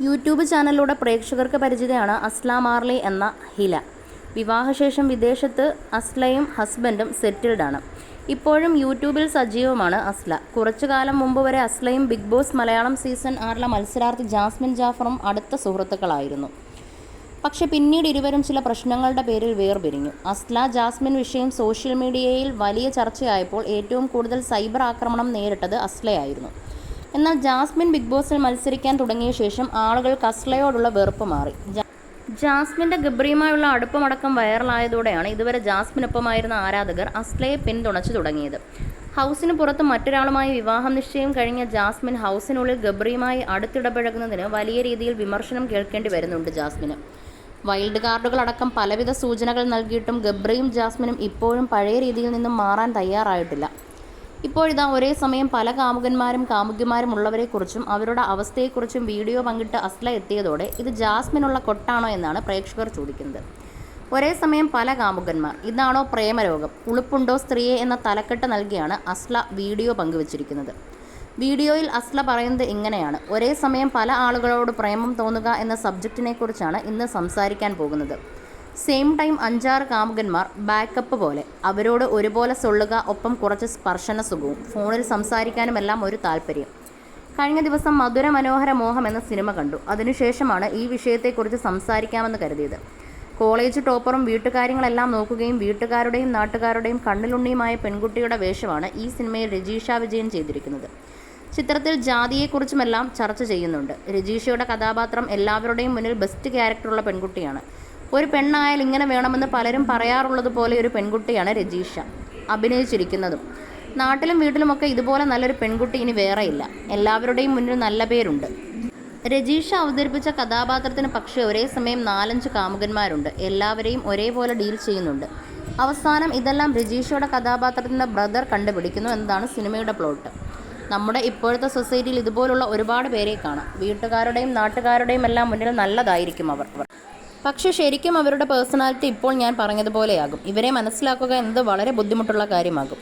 YouTube ചാനലിലൂടെ പ്രേക്ഷകർക്ക് പരിചിതയാണ് Asla Marley എന്ന ഹില. വിവാഹശേഷം വിദേശത്ത് അസ്ലയും ഹസ്ബൻഡും സെറ്റിൽഡ് ആണ്. ഇപ്പോഴും യൂട്യൂബിൽ സജീവമാണ് അസ്ല. കുറച്ചു കാലം മുമ്പ് വരെ അസ്ലയും ബിഗ് ബോസ് മലയാളം സീസൺ ആറിലെ മത്സരാർത്ഥി ജാസ്മിൻ ജാഫറും അടുത്ത സുഹൃത്തുക്കളായിരുന്നു. പക്ഷെ പിന്നീട് ഇരുവരും ചില പ്രശ്നങ്ങളുടെ പേരിൽ വേർപിരിഞ്ഞു. അസ്ല ജാസ്മിൻ വിഷയം സോഷ്യൽ മീഡിയയിൽ വലിയ ചർച്ചയായപ്പോൾ ഏറ്റവും കൂടുതൽ സൈബർ ആക്രമണം നേരിട്ടത് അസ്ലയായിരുന്നു. എന്നാൽ ജാസ്മിൻ ബിഗ് ബോസിൽ മത്സരിക്കാൻ തുടങ്ങിയ ശേഷം ആളുകൾ കസ്ലയോടുള്ള വെറുപ്പ് മാറി. ജാസ്മിന്റെ ഗബ്രിയുമായുള്ള അടുപ്പമടക്കം വൈറലായതോടെയാണ് ഇതുവരെ ജാസ്മിനൊപ്പമായിരുന്ന ആരാധകർ അസ്ലയെ പിന്തുണച്ചു തുടങ്ങിയത്. ഹൗസിന് പുറത്ത് മറ്റൊരാളുമായി വിവാഹം നിശ്ചയം കഴിഞ്ഞ ജാസ്മിൻ ഹൗസിനുള്ളിൽ ഗബ്രിയുമായി അടുത്തിടപഴകുന്നതിന് വലിയ രീതിയിൽ വിമർശനം കേൾക്കേണ്ടി വരുന്നുണ്ട് ജാസ്മിന്. വൈൽഡ് കാർഡുകളടക്കം പലവിധ സൂചനകൾ നൽകിയിട്ടും ഗബ്രിയും ജാസ്മിനും ഇപ്പോഴും പഴയ രീതിയിൽ നിന്നും മാറാൻ തയ്യാറായിട്ടില്ല. ഇപ്പോഴിതാ ഒരേ സമയം പല കാമുകന്മാരും കാമുകിമാരും ഉള്ളവരെക്കുറിച്ചും അവരുടെ അവസ്ഥയെക്കുറിച്ചും വീഡിയോ പങ്കിട്ട് അസ്ല എത്തിയതോടെ ഇത് ജാസ്മിനുള്ള കൊട്ടാണോ എന്നാണ് പ്രേക്ഷകർ ചോദിക്കുന്നത്. ഒരേ സമയം പല കാമുകന്മാർ ഇതാണോ പ്രേമരോഗം ഉളുപ്പുണ്ടോ സ്ത്രീയെ എന്ന തലക്കെട്ട് നൽകിയാണ് അസ്ല വീഡിയോ പങ്കുവച്ചിരിക്കുന്നത്. വീഡിയോയിൽ അസ്ല പറയുന്നത് ഇങ്ങനെയാണ് ഒരേ സമയം പല ആളുകളോട് പ്രേമം തോന്നുക എന്ന സബ്ജക്റ്റിനെക്കുറിച്ചാണ് ഇന്ന് സംസാരിക്കാൻ പോകുന്നത്. സെയിം ടൈം അഞ്ചാറ് കാമുകന്മാർ ബാക്കപ്പ് പോലെ. അവരോട് ഒരുപോലെ സൊള്ളുക ഒപ്പം കുറച്ച് സ്പർശന സുഖവും. ഫോണിൽ സംസാരിക്കാനുമെല്ലാം ഒരു താല്പര്യം. കഴിഞ്ഞ ദിവസം മധുര മനോഹര മോഹം എന്ന സിനിമ കണ്ടു. അതിനുശേഷമാണ് ഈ വിഷയത്തെക്കുറിച്ച് സംസാരിക്കാമെന്ന് കരുതിയത്. കോളേജ് ടോപ്പറും വീട്ടുകാര്യങ്ങളെല്ലാം നോക്കുകയും വീട്ടുകാരുടെയും നാട്ടുകാരുടെയും കണ്ണിലുണ്ണിയുമായ പെൺകുട്ടിയുടെ വേഷമാണ് ഈ സിനിമയിൽ രജീഷ വിജയൻ ചെയ്തിരിക്കുന്നത്. ചിത്രത്തിൽ ജാതിയെക്കുറിച്ചുമെല്ലാം ചർച്ച ചെയ്യുന്നുണ്ട്. രജീഷയുടെ കഥാപാത്രം എല്ലാവരുടെയും മുന്നിൽ ബെസ്റ്റ് ക്യാരക്ടറുള്ള പെൺകുട്ടിയാണ്. ഒരു പെണ്ണായാൽ ഇങ്ങനെ വേണമെന്ന് പലരും പറയാറുള്ളത് പോലെ ഒരു പെൺകുട്ടിയാണ് രജീഷ. അഭിനയിച്ചിരിക്കുന്നതും. നാട്ടിലും വീട്ടിലുമൊക്കെ ഇതുപോലെ നല്ലൊരു പെൺകുട്ടി ഇനി വേറെയില്ല എല്ലാവരുടെയും മുന്നിൽ നല്ല പേരുണ്ട്. രജീഷ അവതരിപ്പിച്ച കഥാപാത്രത്തിന് പക്ഷേ ഒരേ സമയം നാലഞ്ച് കാമുകന്മാരുണ്ട്. എല്ലാവരെയും ഒരേപോലെ ഡീൽ ചെയ്യുന്നുണ്ട്. അവസാനം ഇതെല്ലാം രജീഷയുടെ കഥാപാത്രത്തിന്റെ ബ്രദർ കണ്ടുപിടിക്കുന്നു എന്നതാണ് സിനിമയുടെ പ്ലോട്ട്. നമ്മുടെ ഇപ്പോഴത്തെ സൊസൈറ്റിയിൽ ഇതുപോലുള്ള ഒരുപാട് പേരെ കാണാം. വീട്ടുകാരുടെയും നാട്ടുകാരുടെയും എല്ലാം മുന്നിൽ നല്ലതായിരിക്കും അവർ. പക്ഷെ ശരിക്കും അവരുടെ പേഴ്സണാലിറ്റി ഇപ്പോൾ ഞാൻ പറഞ്ഞതുപോലെയാകും. ഇവരെ മനസ്സിലാക്കുക എന്നത് വളരെ ബുദ്ധിമുട്ടുള്ള കാര്യമാകും.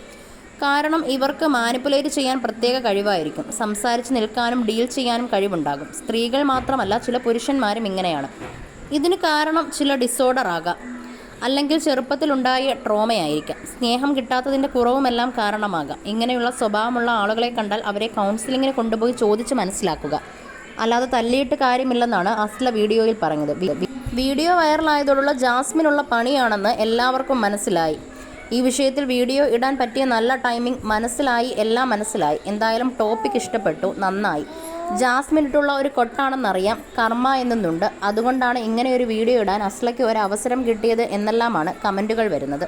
കാരണം ഇവർക്ക് മാനിപ്പുലേറ്റ് ചെയ്യാൻ പ്രത്യേക കഴിവായിരിക്കും. സംസാരിച്ച് നിൽക്കാനും ഡീൽ ചെയ്യാനും കഴിവുണ്ടാകും. സ്ത്രീകൾ മാത്രമല്ല ചില പുരുഷന്മാരും ഇങ്ങനെയാണ്. ഇതിന് കാരണം ചില ഡിസോർഡർ ആകാം. അല്ലെങ്കിൽ ചെറുപ്പത്തിലുണ്ടായ ട്രോമയായിരിക്കാം. സ്നേഹം കിട്ടാത്തതിന്റെ കുറവുമെല്ലാം കാരണമാകാം. ഇങ്ങനെയുള്ള സ്വഭാവമുള്ള ആളുകളെ കണ്ടാൽ അവരെ കൗൺസിലിങ്ങിന് കൊണ്ടുപോയി ചോദിച്ച് മനസ്സിലാക്കുക. അല്ലാതെ തല്ലിയിട്ട് കാര്യമില്ലെന്നാണ് അസ്ല വീഡിയോയിൽ പറഞ്ഞത്. വീഡിയോ വൈറലായതോടുള്ള ജാസ്മിനുള്ള പണിയാണെന്ന് എല്ലാവർക്കും മനസ്സിലായി. ഈ വിഷയത്തിൽ വീഡിയോ ഇടാൻ പറ്റിയ നല്ല ടൈമിംഗ് മനസ്സിലായി എല്ലാം മനസ്സിലായി. എന്തായാലും ടോപ്പിക് ഇഷ്ടപ്പെട്ടു നന്നായി. ജാസ്മിൻ ഇട്ടുള്ള ഒരു കൊട്ടാണെന്നറിയാം കർമ്മ എന്നുണ്ട് അതുകൊണ്ടാണ് ഇങ്ങനെ ഒരു വീഡിയോ ഇടാൻ അസ്ലയ്ക്ക് ഒരു അവസരം കിട്ടിയത് എന്നെല്ലാമാണ് കമന്റുകൾ വരുന്നത്.